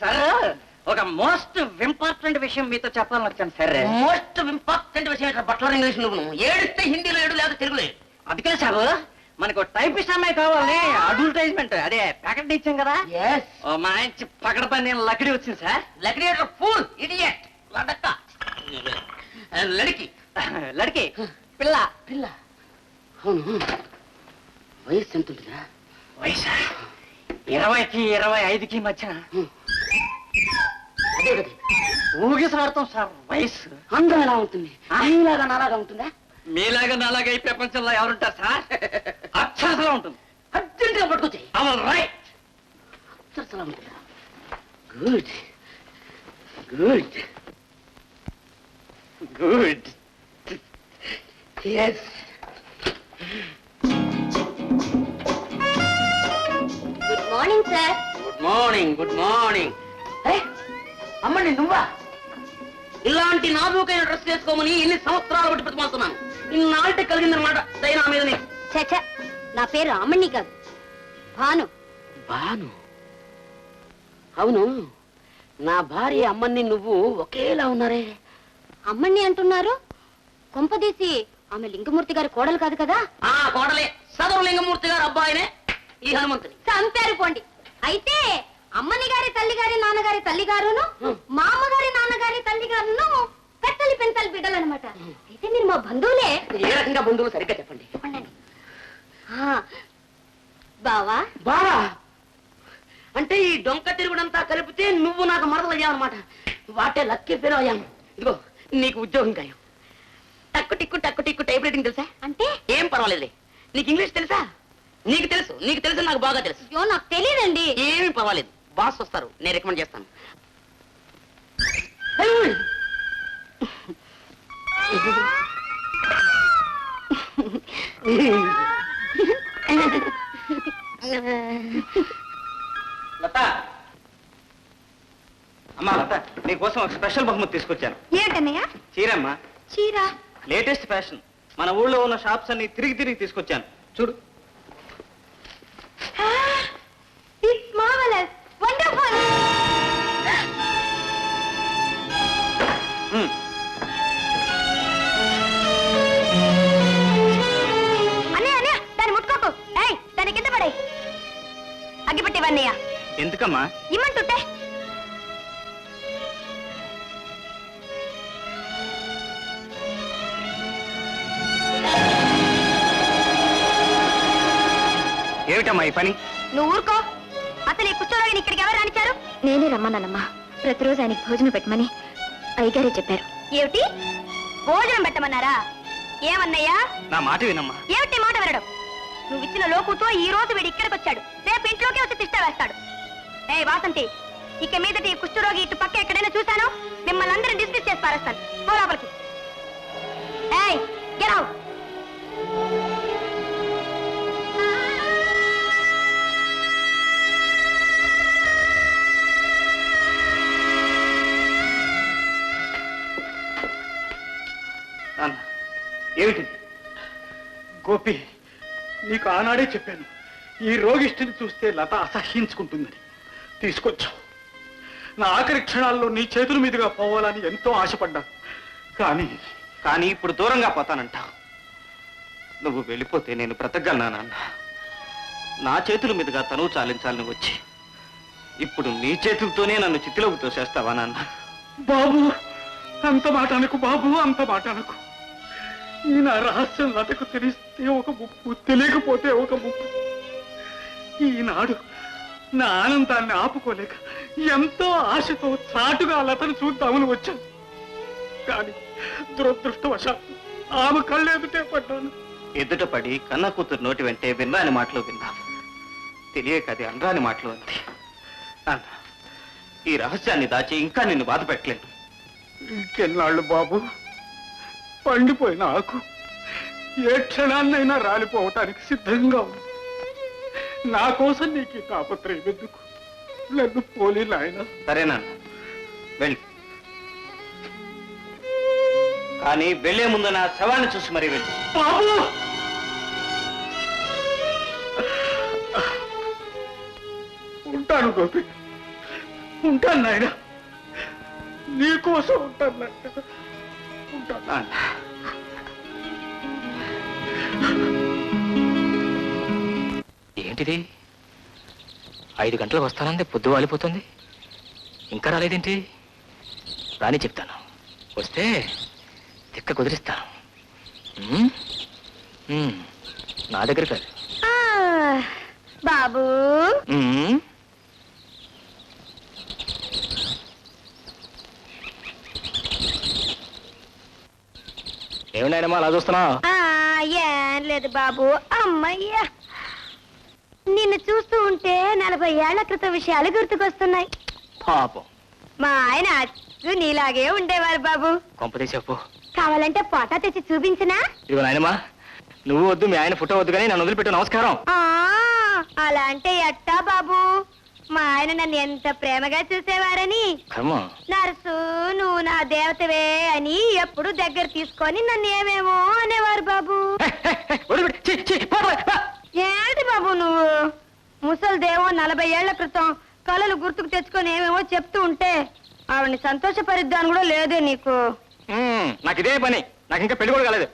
Sir ఒక most important విషయం మీతో చెప్పాలని వచ్చాను సార్. మోస్ట్ ఇంపార్టెంట్ విషయం ఏంటో బట్లర్ ఇంగ్లీష్ నువ్వు ఏడిస్తే హిందీలో ఏడు లేదా తెలుగులో. ఏడు అందుకే సార్ మనకు టైపిస్ట్ అమ్మాయి కావాలి అడ్వర్టైజ్మెంట్. అదే ప్యాకెట్ ఇచ్చాం కదా? ఓ మంచి పకడ పని లక్కడి వచ్చింది సార్. లక్డీ ఫూల్ ఇడియట్ లడక్క. లడికి. లడికి. పిల్ల పిల్ల. అవును వయస్సు ఎంత ఉంటుందిరా వయసు? ఇరవైకి ఇరవై ఐదుకి మధ్య ఊగిసాడతాం సార్ వయసు అందం ఎలా ఉంటుంది? నీలాగా నాలాగా ఉంటుందా? మీలాగా నాలాగా ఈ ప్రపంచంలో ఎవరుంటారు సార్? అక్షరసలా ఉంటుంది. అర్జెంట్గా పట్టుకొచ్చాయి రైట్ అలా ఉంటుందా? Good good good yes morning sir good morning good morning అమ్మండి నువ్వా? ఇలాంటి నాజూకైన డ్రెస్ వేసుకోమని ఎన్ని సంవత్సరాలు బట్టి ప్రతిమాలుతున్నాను ఇన్నాళ్ళకి కలిగిందనమాట దయ నా మీదనే చచ్చ నా పేరు రామణ్ణి కాదు. భాను. బాను అవును నా భార్య అమ్మని నువ్వు ఒకేలా ఉన్నారే? అమ్మణ్ణి అంటున్నారు. కొంపదీసి ఆమె లింగమూర్తి గారి కోడలు కాదు కదా? ఆ కోడలే సదరు లింగమూర్తి గారు అబ్బాయినే. ఈ హనుమంతుని. చంపారు పోండి. అయితే అమ్మని గారి తల్లి గారి నాన్నగారి తల్లి గారును మా అమ్మగారి నాన్నగారి తల్లి గారును పెద్దలి పెంతలి బిడ్డలు అనమాట అయితే మీరు మా బంధువులే? ఏ రకంగా బంధువులు సరిగ్గా చెప్పండి. ఆ, బావా? బావా! అంటే ఈ డొంక తిరుగుడంతా కలిపితే నువ్వు నాకు మరదలయ్యావన్నమాట వాటే లక్కీ ఫెలో అయ్యాను. ఇదిగో నీకు ఉద్యోగం ఖాయం. టక్కు టిక్కు టక్కు టిక్కు టైప్ రైటింగ్ తెలుసా? అంటే? ఏం పర్వాలేదులే. నీకు ఇంగ్లీష్ తెలుసా? నీకు తెలుసు నీకు తెలుసు నాకు బాగా తెలుసు. అయ్యో నాకు తెలియదండి ఏమీ పర్వాలేదు. బాస్ వస్తారు. నేను రికమెండ్ చేస్తాను. లత. అమ్మా లత నీకోసం ఒక స్పెషల్ బహుమతి తీసుకొచ్చాను. ఏంటన్నయ్య చీరమ్మా. చీర? Latest fashion. మన ఊళ్ళో ఉన్న షాప్స్ అన్ని తిరిగి తిరిగి తీసుకొచ్చాను. చూడు. ఎందుకమ్మా? ఇమ్మంటుంటే. ఏమిటమ్మా ఈ పని? నువ్వు ఊరుకో. అసలు ఈ ఇక్కడికి ఎవరు రానిచ్చారు? నేనే రమ్మన్నానమ్మా. ప్రతిరోజు ఆయనకి భోజనం పెట్టమని అయ్యగారే చెప్పారు. ఏమిటి? భోజనం పెట్టమన్నారా? ఏమన్నయ్యా? నా మాట వినమ్మా. ఏమిటి మాట వినడం? నువ్వు ఇచ్చిన లోకుతో ఈ రోజు వీడు ఇక్కడికి వచ్చాడు. రేపు ఇంట్లోకి వచ్చి తిష్ట వేస్తాడు. ఏ వాసంతి ఇక మీదటి ఈ కుష్ఠరోగి ఇటు పక్క ఎక్కడైనా చూశాను? మిమ్మల్ని అందరిని డిస్మిస్ చేసి పారేస్తాను. పో లోపలికి. ఏయ్ నాన్న ఏమిటిది? గోపి నీకు ఆనాడే చెప్పాను. ఈ రోగిష్టిని చూస్తే లత అసహ్యించుకుంటుందని. తీసుకొచ్చావు. నా ఆఖరి క్షణాల్లో నీ చేతుల మీదుగా పోవాలని ఎంతో ఆశపడ్డాను. కానీ కానీ ఇప్పుడు దూరంగా పోతానంటావు నువ్వు వెళ్ళిపోతే నేను బ్రతకగలనా నాన్న. నా చేతుల మీదుగా తనువు చాలించాలని వచ్చి. ఇప్పుడు నీ చేతులతోనే నన్ను చితిలోకి తోసేస్తావా నాన్న? బాబు అంత మాట అనకు బాబు అంత మాట అనకు. ఈ నా రహస్యం లతకు తెలిస్తే ఒక ముప్పు తెలియకపోతే ఒక ముప్పు. ఈనాడు నా ఆనందాన్ని ఆపుకోలేక ఎంతో ఆశతో చాటుగా లతను చూద్దామని వచ్చాను. కానీ దురదృష్టవశాత్తు ఆమె కళ్ళెదుటే పడ్డాను. ఎదుట పడి కన్న కూతురు నోటి వెంటే వినరాని మాటలు విన్నావు తెలియక అది అనరాని మాటలు నాన్న ఈ రహస్యాన్ని దాచి ఇంకా నిన్ను బాధ పెట్టలేను ఇంకెన్నాళ్ళు బాబు? పండిపోయిన ఆకు ఏ క్షణాన్నైనా రాలిపోవటానికి సిద్ధంగా ఉంది. నా కోసం నీకు తాపత్రయం ఎందుకు? నన్ను పోలీ నాయన సరేనా వెళ్ళి. కానీ వెళ్ళే ముందు నా శవాన్ని చూసి మరీ వెళ్ళి. బాబు! ఉంటాను గోపి. ఉంటాను నాయన. నీకోసం ఉంటాను నాయన. ఉంటాను. నాన్న. ఏంటిది? ఐదు గంటలకు వస్తానంది పొద్దు వాలిపోతుంది. ఇంకా రాలేదేంటి? రాని చెప్తాను. వస్తే తిక్క కుదిరిస్తాను. ఉమ్? ఉమ్. నా దగ్గర కాదు. ఆ, బాబు. ఉమ్. అలా చూస్తున్నావు? ఆ, ఏం లేదు బాబు. అమ్మయ్యా. నిన్ను చూస్తూ ఉంటే నలభై ఏళ్ళ క్రితం విషయాలు గుర్తుకొస్తున్నాయి. పాపం. మా ఆయన అచ్చు నీలాగే ఉండేవారు బాబు. చెప్పు కావాలంటే ఫోటో తెచ్చి చూపించనా? ఇదిగో నాయనమ్మా నువ్వు వద్దు మీ ఆయన ఫోటో వద్దు కానీ నన్ను వదిలిపెట్టు నమస్కారం. ఆ, అలా అంటే ఎట్టా బాబు? మా ఆయన నన్ను ఎంత ప్రేమగా చూసేవారని? కర్మ. నర్సు నువ్వు నా దేవతవే అని ఎప్పుడు దగ్గర తీసుకొని నన్ను ఏమేమో అనేవారు బాబు. వదిలిపెట్టు. ఏంటి బాబు నువ్వు? ముసలిదేమో నలభై ఏళ్ళ క్రితం కళలు గుర్తుకు తెచ్చుకొని ఏమేమో చెప్తూ ఉంటే ఆవిడని సంతోషపరిద్దాను కూడా లేదే నీకు. నాకు ఇదే పని. నాకు ఇంకా పెళ్ళి కూడా కాలేదు.